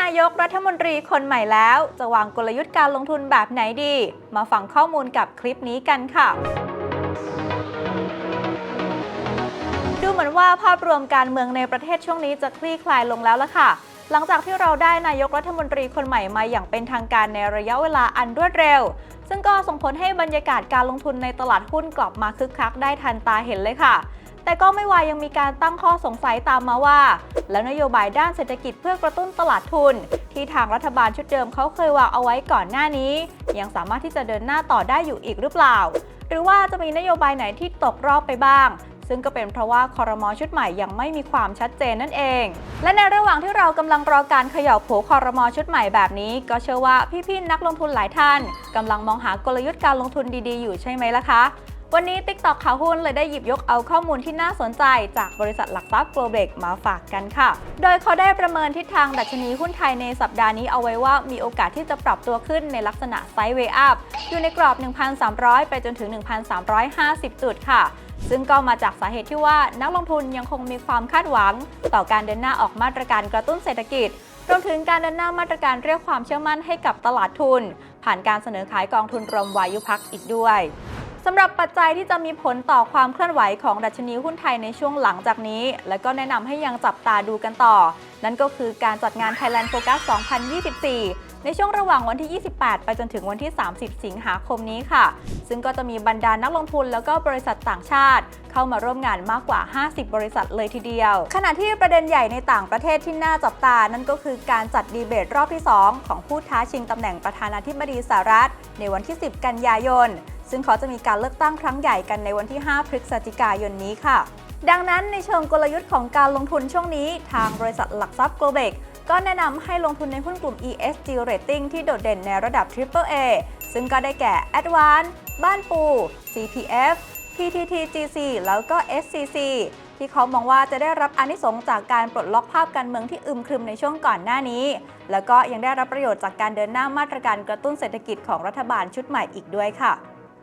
นายกรัฐมนตรีคนใหม่แล้ว จะวางกลยุทธ์การลงทุนแบบไหนดี มาฟังข้อมูลกับคลิปนี้กันค่ะดูเหมือนว่าภาพรวมการเมืองในประเทศช่วงนี้จะคลี่คลายลงแล้วละค่ะ หลังจากที่เราได้นายกรัฐมนตรีคนใหม่มาอย่างเป็นทางการในระยะเวลาอันรวดเร็ว ซึ่งก็ส่งผลให้บรรยากาศการลงทุนในตลาดหุ้นกลับมาคึกคักได้ทันตาเห็นเลยค่ะ แต่ก็ไม่วายยังมีการตั้งข้อสงสัยตามมาว่า แล้วนโยบายด้านเศรษฐกิจเพื่อกระตุ้นตลาดทุน ที่ทางรัฐบาลชุดเดิมเขาเคยวางเอาไว้ก่อนหน้านี้ ยังสามารถที่จะเดินหน้าต่อได้อยู่อีกหรือเปล่า หรือว่าจะมีนโยบายไหนที่ตกรอบไปบ้างซึ่งก็เป็นเพราะว่าคอรมอชุดใหม่ยังไม่มีความชัดเจนนั่นเอง และในระหว่างที่เรากำลังรอการเขย่าโผคอรมอชุดใหม่แบบนี้ ก็เชื่อว่าพี่ๆนักลงทุนหลายท่านกำลังมองหากลยุทธ์การลงทุนดีๆ อยู่ใช่ไหมล่ะคะ วันนี้ TikTok ข่าวหุ้นเลยได้หยิบยกเอาข้อมูลที่น่าสนใจจากบริษัทหลักทรัพย์ Globex มาฝากกันค่ะ โดยเขาได้ประเมินทิศทางดัชนีหุ้นไทยในสัปดาห์นี้เอาไว้ว่ามีโอกาสที่จะปรับตัวขึ้นในลักษณะไซด์เวย์อัพอยู่ในกรอบ 1,300 ไปจนถึง 1,350 จุดค่ะซึ่งก็มาจากสาเหตุที่ว่านักลงทุนยังคงมีความคาดหวัง ต่อการเดินหน้าออกมาตรการกระตุ้นเศรษฐกิจรวมถึงการเดินหน้ามาตรการเรียกความเชื่อมั่นให้กับตลาดทุน ผ่านการเสนอขายกองทุนรวมวายุพักอีกด้วย สำหรับปัจจัยที่จะมีผลต่อความเคลื่อนไหวของดัชนีหุ้นไทยในช่วงหลังจากนี้ และก็แนะนำให้ยังจับตาดูกันต่อ นั่นก็คือการจัดงาน Thailand Focus 2024 ในช่วงระหว่างวันที่ 28 ไปจนถึงวันที่ 30 สิงหาคมนี้ค่ะ ซึ่งก็จะมีบรรดานักลงทุนแล้วก็บริษัทต่างชาติ เข้ามาร่วมงานมากกว่า 50 บริษัทเลยทีเดียว ขณะที่ประเด็นใหญ่ในต่างประเทศที่น่าจับตา นั่นก็คือการจัดดีเบตรอบที่ 2 ของผู้ท้าชิงตำแหน่งประธานาธิบดีสหรัฐ ในวันที่ 10 กันยายน ซึ่งเขาจะมีการเลือกตั้งครั้งใหญ่กันในวันที่ 5 พฤศจิกายนนี้ค่ะ ดังนั้นในเชิงกลยุทธ์ของการลงทุนช่วงนี้ ทางบริษัทหลักทรัพย์ Globex ก็แนะนำให้ลงทุนในหุ้นกลุ่ม ESG Rating ที่โดดเด่นในระดับ Triple A ซึ่งก็ได้แก่ Advance บ้านปู CPF PTTGC แล้วก็ SCC ที่เขามองว่าจะได้รับอนิสงส์จากการปลดล็อกภาพการเมืองที่อึมครึมในช่วงก่อนหน้านี้ แล้วก็ยังได้รับประโยชน์จากการเดินหน้ามาตรการกระตุ้นเศรษฐกิจของรัฐบาลชุดใหม่อีกด้วยค่ะ